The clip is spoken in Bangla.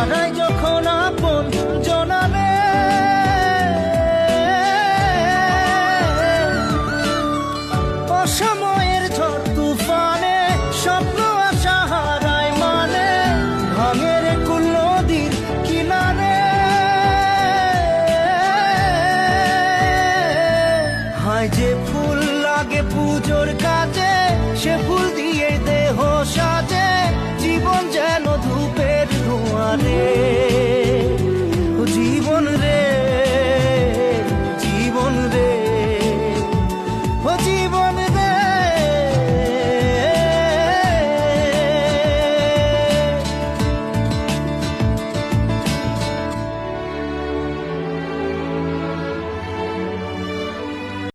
হারাই যখন আপন জনারে অসময়ের ঝড় তুফানে, স্বপ্ন আশা হারায় মানে ভাঙের কুল নদীর কিনারে। হায় যে ফুল লাগে পুজোর কাছে সে ফুল দিয়ে Maria.